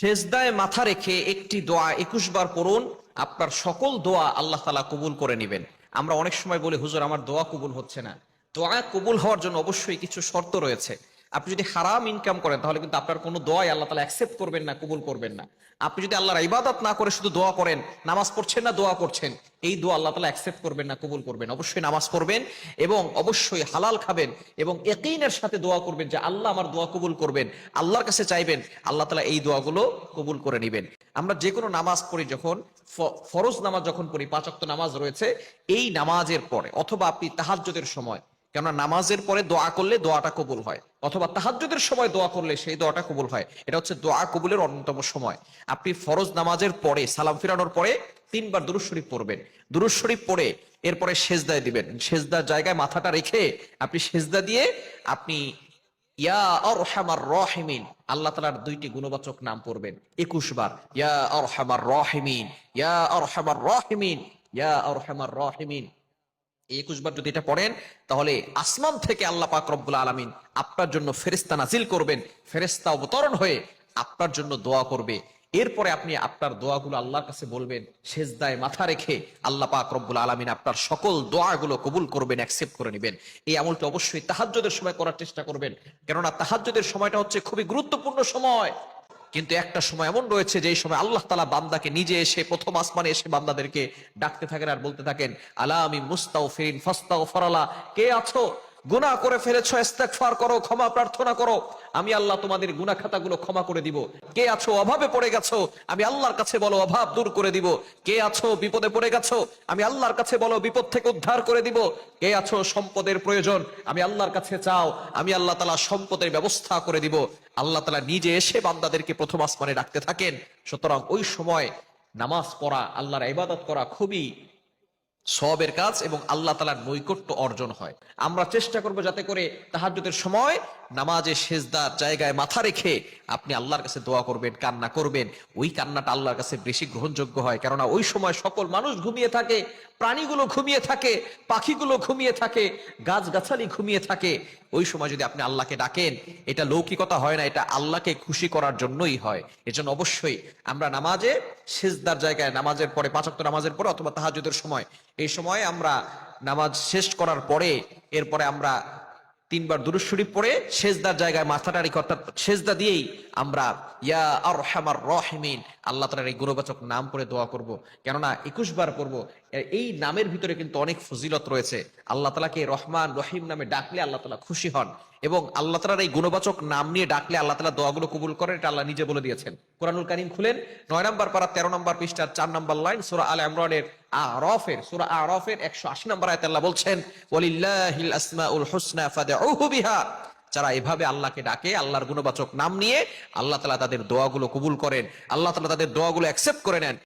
শেষদায় মাথা রেখে একটি দোয়া একুশ বার করুন আপনার সকল দোয়া আল্লাহ তালা কবুল করে নেবেন। আমরা অনেক সময় বলি, হুজুর, আমার দোয়া কবুল হচ্ছে না। দোয়া কবুল হওয়ার জন্য অবশ্যই কিছু শর্ত রয়েছে। আপনি যদি হারাম ইনকাম করেন, তাহলে কিন্তু আপনার কোনো দোয়াই আল্লাহ তালা অ্যাকসেপ্ট করবেন না, কবুল করবেন না। আপনি যদি আল্লাহর ইবাদত না করে শুধু দোয়া করেন, নামাজ পড়ছেন না, দোয়া করছেন, এই দোয়া আল্লাহ তালা অ্যাকসেপ্ট করবেন না, কবুল করবেন। অবশ্যই নামাজ পড়বেন এবং অবশ্যই হালাল খাবেন এবং একইনের সাথে দোয়া করবেন যে আল্লাহ আমার দোয়া কবুল করবেন, আল্লাহর কাছে চাইবেন, আল্লাহ তালা এই দোয়াগুলো কবুল করে নেবেন। আমরা যে কোনো নামাজ পড়ি যখন ফরজ নামাজ যখন পড়ি পাঁচক্ত নামাজ রয়েছে, এই নামাজের পরে অথবা আপনি তাহাজ্জুদের সময় কেননা নামাজের পরে দোয়া করলে দোয়াটা কবুল হয়, অথবা তাহাজ্জুদের সময় দোয়া করলে সেই দোয়াটা কবুল হয়। এটা হচ্ছে দোয়া কবুলের অন্যতম সময়। আপনি ফরজ নামাজের পরে, সালাম ফিরানোর পরে তিনবার দুরুজ শরীফ পড়বেন। দুরুজ শরীফ পড়ে এরপরে সেজদায় দিবেন। সেজদার জায়গায় মাথাটা রেখে আপনি সেজদা দিয়ে আপনি আল্লাহ তালার দুইটি গুণবাচক নাম পড়বেন। একুশ বার, ইয়া আরহামার রহিমিন, ইয়া আরহামার রহিমিন, ইয়া আরহামার রহিমিন। একুশ বার যদি এটা পড়েন, তাহলে আসমান থেকে আল্লাহ পাক রব্বুল আলমিন আপনার জন্য ফেরেস্তা নাজিল করবেন। ফেরেস্তা অবতরণ হয়ে আপনার জন্য দোয়া করবে। এরপরে আপনি আপনার দোয়াগুলো আল্লাহর কাছে বলবেন, সেজদায় মাথা রেখে আল্লাহ পাক রব্বুল আলমিন আপনার সকল দোয়াগুলো কবুল করবেন অ্যাকসেপ্ট করে নেবেন। এই আমলটি অবশ্যই তাহাজ্জুদের সময় করার চেষ্টা করবেন। কেননা তাহাজ্জুদের সময়টা হচ্ছে খুবই গুরুত্বপূর্ণ সময়। কিন্তু একটা সময় এমন রয়েছে যে সময় আল্লাহ তালা বান্দাকে নিজে এসে প্রথম আসমানে এসে বান্দাদেরকে ডাকতে থাকেন আর বলতে থাকেন আলা আমি মুস্তাও ফিরিন ফস্তাও ফরালা কে আছো? গুনাহ করে ফেলেছো, ইস্তেগফার করো, ক্ষমা প্রার্থনা করো। আমি আল্লাহ তোমাদের গুনাহ খাতাগুলো ক্ষমা করে দিব। কে আছো, অভাবে পড়ে গেছো? আমি আল্লাহর কাছে বলো, অভাব দূর করে দিব। কে আছো, বিপদে পড়ে গেছো? আমি আল্লাহর কাছে বলো, বিপদ থেকে উদ্ধার করে দিব। কে আছো, সম্পদের প্রয়োজন? আমি আল্লাহর কাছে চাও, আমি আল্লাহ তালা সম্পদের ব্যবস্থা করে দিব। আল্লাহ তালা নিজে এসে বান্দাদেরকে প্রথম আসমানে ডাকতে থাকেন। সুতরাং ওই সময় নামাজ পড়া, আল্লাহর ইবাদত করা খুবই সবের কাজ এবং আল্লাহ তালার নৈকট্য অর্জন হয়। আমরা চেষ্টা করব যাতে করে তাহাজ্জুদের সময় নামাজে সেজদার জায়গায় মাথা রেখে আপনি আল্লাহর কাছে দোয়া করবেন, কান্না করবেন। ওই কান্নাটা আল্লাহর কাছে বেশি গ্রহণযোগ্য হয়। কেননা ওই সময় সকল মানুষ ঘুমিয়ে থাকে, প্রাণীগুলো ঘুমিয়ে থাকে, পাখিগুলো ঘুমিয়ে থাকে, গাছগাছালি ঘুমিয়ে থাকে। ওই সময় যদি আপনি আল্লাহকে ডাকেন, এটা লৌকিকতা হয় না, এটা আল্লাহকে খুশি করার জন্যই হয়। এজন্য অবশ্যই আমরা নামাজে সেজদার জায়গায়, নামাজের পরে পাঁচাত্তর নামাজের পরে অথবা তাহাজুদের সময় এই সময় আমরা নামাজ শেষ করার পরে, এরপরে আমরা তিনবার দুরুশরীফ পড়ে সেজদার জায়গায় মাথাটা রেখে অর্থাৎ সেজদা দিয়েই আমরা ইয়া আর রহিমিন আল্লাহ তালার এই গুণবাচক নাম পড়ে দোয়া করব। কেননা একুশ বার করব এই নামের ভিতরে কিন্তু অনেক ফজিলত রয়েছে। আল্লাহ তালাকে রহমান রহিম নামে ডাকলে আল্লাহ তালা খুশি হন এবং আল্লাহ তালার এই গুণবাচক নাম নিয়ে ডাকলে আল্লাহ তালা দোয়াগুলো কবুল করেন, এটা আল্লাহ নিজে বলে দিয়েছেন। কোরআনুল কারিম খুলেন, নয় নম্বর পারা তেরো নম্বর পৃষ্ঠার চার নম্বর লাইন, সুরা আল ইমরানের আরফের, সুরা আরফের একশো আশি নম্বর আয়াতে আল্লাহ বলছেন, ওয়ালিল্লাহিল আসমাউল হুসনা বিহা। যারা এভাবে আল্লাহকে ডাকে, আল্লাহর গুণবাচক নাম নিয়ে আল্লাহ তালা তাদের দোয়াগুলো কবুল করেন, আল্লাহ তালা তাদের দোয়াগুলো অ্যাকসেপ্ট করে নেন।